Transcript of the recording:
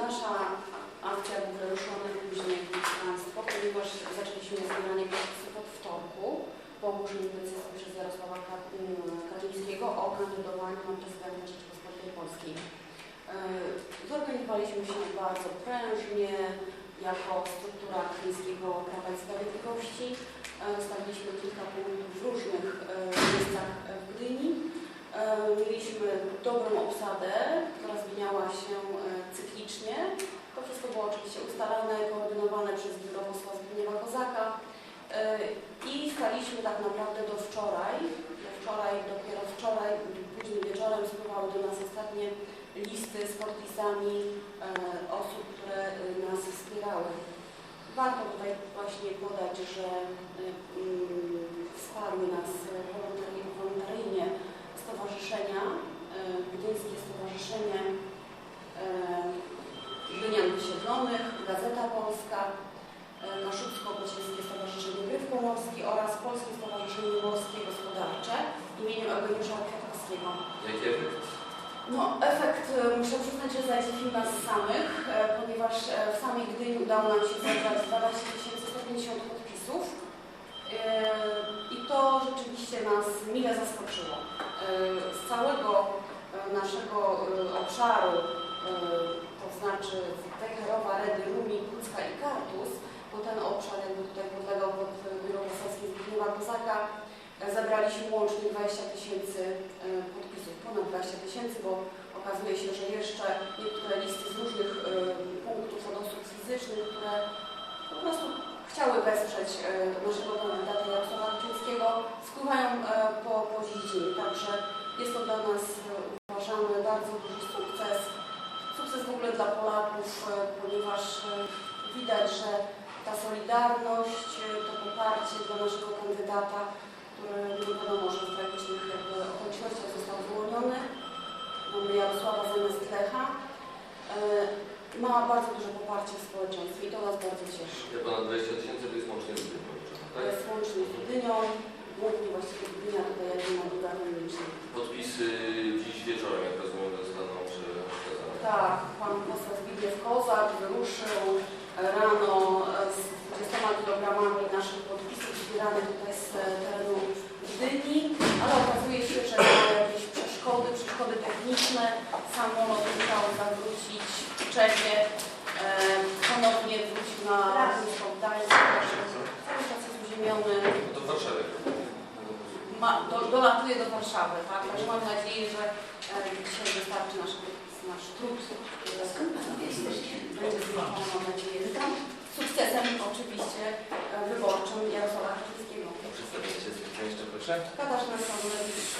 Nasza akcja była ruszona później niż Państwo, ponieważ zaczęliśmy zbieranie podpisów od wtorku po ogłoszeniu decyzji przez Jarosława mm, Kaczyńskiego o kandydowaniu na prezydenta Rzeczypospolitej Polskiej. E, zorganizowaliśmy się bardzo prężnie jako struktura Chińskiego Prawa i Sprawiedliwości. E, Stawiliśmy kilka punktów w różnych e, miejscach w Gdyni. Mieliśmy dobrą obsadę, która zmieniała się e, cyklicznie. To wszystko było oczywiście ustalane, koordynowane przez biuro posła Zbigniewa Kozaka. E, I staliśmy tak naprawdę do wczoraj. Do wczoraj, dopiero wczoraj, późnym wieczorem spływały do nas ostatnie listy z podpisami e, osób, które nas wspierały. Warto tutaj właśnie podać, że mm, wsparły nas Wysiedlonych, Gazeta Polska, e, Kaszubsko-Pocieskie Stowarzyszenie Gryf Pomorski oraz Polskie Stowarzyszenie Morskie Gospodarcze imieniem Eugeniusza Kwiatkowskiego. Jaki efekt? No, efekt e, muszę przyznać, że zadziwił nas samych, e, ponieważ e, w samej Gdyni udało nam się zebrać 12 150 podpisów E, i to rzeczywiście nas mile zaskoczyło. E, Z całego e, naszego e, obszaru, e, to znaczy Wejherowa, Redy, Rumi, Kucka i Kartus, bo ten obszar jakby tutaj podlegał pod e, biuro poselskie Zbigniewa Kozaka, zebraliśmy łącznie 20 tysięcy e, podpisów, ponad 20 tysięcy, bo okazuje się, że jeszcze niektóre listy z różnych e, punktów od osób fizycznych, które po prostu chciały wesprzeć naszego kandydata Jarosława Kaczyńskiego, spływają po, po dziedzinie. Także jest to dla nas, uważamy, bardzo duży sukces. Sukces w ogóle dla Polaków, e, ponieważ e, widać, że ta solidarność, e, to poparcie dla naszego kandydata, który nie wiadomo, że w tragicznych jakby okolicznościach został wyłoniony, mamy Jarosława zamiast Lecha, ma bardzo duże poparcie w społeczeństwie i to nas bardzo cieszy. Ja ponad 20 tysięcy to jest łącznie z To tak? jest łącznie z Gdynią, głównie właściwie Gdynia tutaj jak na druga kliniczna. Tak, pan poseł Zbigniew Kozak wyruszył rano z 20 kilogramami naszych podpisów zbieranych tutaj z terenu Gdyni, ale okazuje się, że miał jakieś przeszkody, przeszkody techniczne. Samolot musiał zawrócić w Czewie, e, ponownie wrócił na lotnisko Gdańsk, cały czas jest uziemiony. No to w Warszawie. Ma, do, dolatuje do Warszawy, tak? Także mam nadzieję, że e, dzisiaj wystarczy nasz, nasz trud. Będzie związany, mam nadzieję, z sukcesem oczywiście e, wyborczym Jarosława Kaczyńskiego. Przedstawienie się jeszcze proszę. Katarzyna Samulewicz,